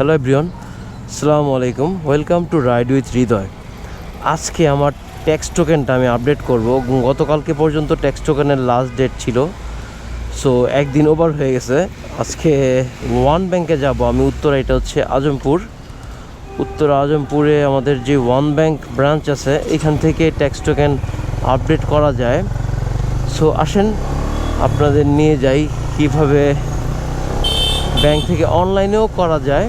Hello everyone আসসালামু আলাইকুম welcome to ride with Hridoy আজকে আমার ট্যাক্স টোকেনটা আমি আপডেট করব। গতকালকে পর্যন্ত ট্যাক্স টোকেনের লাস্ট ডেট ছিল। সো একদিন ওভার হয়ে গেছে। আজকে ওয়ান ব্যাংকে যাব আমি। উত্তরা, এটা হচ্ছে আজমপুর। উত্তর, আজমপুরে আমাদের যে ওয়ান ব্যাংক ব্রাঞ্চ আছে, এখান থেকে ট্যাক্স টোকেন আপডেট করা যায়। সো আসেন, আপনাদের নিয়ে যাই কীভাবে ব্যাংক থেকে অনলাইনেও করা যায়।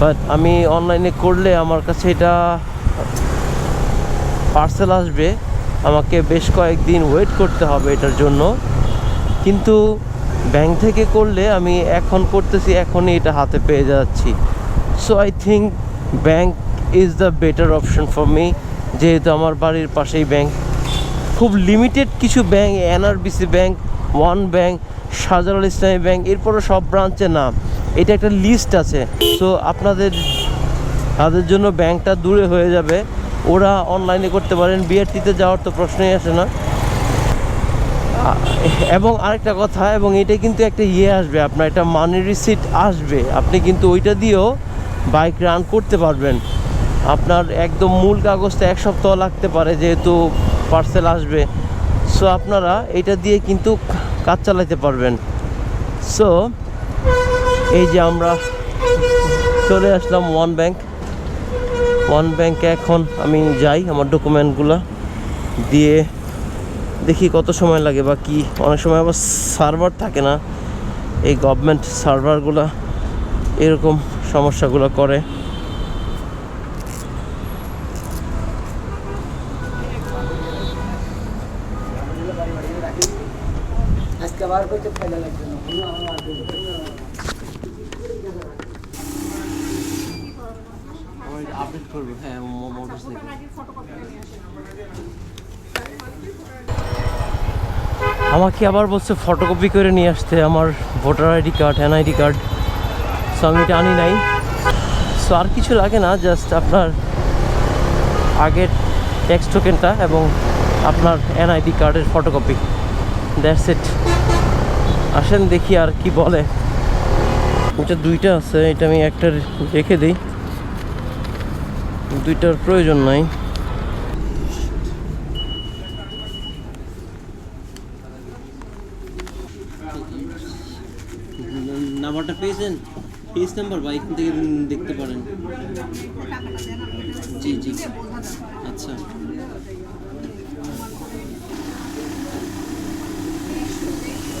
বাট আমি অনলাইনে করলে আমার কাছে এটা পার্সেল আসবে। আমাকে বেশ কয়েকদিন ওয়েট করতে হবে এটার জন্য। কিন্তু ব্যাংক থেকে করলে আমি এখন করতেছি, এখনই এটা হাতে পেয়ে যাচ্ছি। So I think bank is the better option for me যেহেতু আমার বাড়ির পাশেই ব্যাংক খুব লিমিটেড কিছু bank NRBC bank one bank Shahjalal Islami bank এরপরও সব ব্রাঞ্চে না। এটা একটা লিস্ট আছে। সো আপনাদের, তাদের জন্য ব্যাংকটা দূরে হয়ে যাবে। ওরা অনলাইনে করতে পারেন বিআরটিতে যাওয়ার তো প্রশ্নই আসে না। এবং আরেকটা কথা, এবং এটা কিন্তু একটা ইয়ে আসবে, আপনার একটা মানি রিসিট আসবে। আপনি কিন্তু ওইটা দিয়েও বাইক রান করতে পারবেন। আপনার একদম মূল কাগজটা এক সপ্তাহ লাগতে পারে, যেহেতু পার্সেল আসবে। সো আপনারা এটা দিয়ে কিন্তু কাজ চালাতে পারবেন। সো এই যে আমরা চলে আসলাম ওয়ান ব্যাংক ওয়ান ব্যাংকে এখন আমি যাই আমার ডকুমেন্টগুলো দিয়ে দেখি কত সময় লাগে বা কি। অনেক সময় আবার সার্ভার থাকে না। এই গভর্নমেন্ট সার্ভারগুলো এরকম সমস্যাগুলো করে। আজকে আবার করতে লাগবে না কোনো আমার আর করতে আপডেট করব হ্যাঁ মোটরসাইকেল। আমাকে আবার বলছে ফটোকপি করে নিয়ে আসতে আমার voter ID card NID card so আমি এটা আনি নাই। সো আর কিছু লাগে না জাস্ট আপনার আগের ট্যাক্স টোকেনটা এবং আপনার এনআইডি কার্ডের ফটোকপি দ্যাটস ইট আসেন দেখি আর কি বলে। এটা দুইটা আছে এটা আমি একটা রেখে দিই। দুইটার প্রয়োজন নাই। নাম্বারটা পেয়েছেন? পেজ নাম্বার বা থেকে দেখতে পারেন। জি জি। আচ্ছা।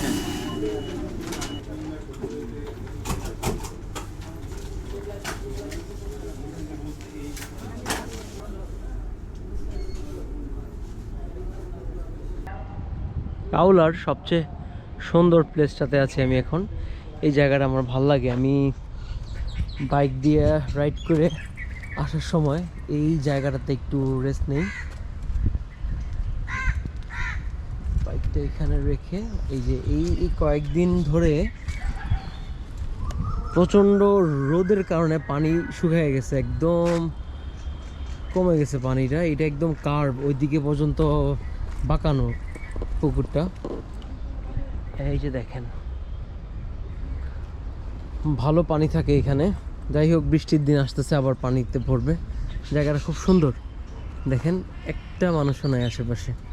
হ্যাঁ। কাউলার সবচেয়ে সুন্দর প্লেসটাতে আছি আমি এখন। এই জায়গাটা আমার ভালো লাগে। আমি বাইক দিয়ে রাইড করে আসার সময় এই জায়গাটাতে একটু রেস্ট নেই। বাইকটা এখানে রেখে এই যে এই কয়েকদিন ধরে প্রচণ্ড রোদের কারণে পানি শুকিয়ে গেছে। একদম কমে গেছে পানিটা। এটা একদম কার্ভ ওইদিকে পর্যন্ত বাঁকানো। পুকুরটা। এই যে দেখেন। ভালো পানি থাকে এখানে। যাই হোক, বৃষ্টির দিন আসতেছে, আবার পানিতে ভরবে। জায়গাটা খুব সুন্দর। দেখেন, একটা মানুষও নাই আশেপাশে।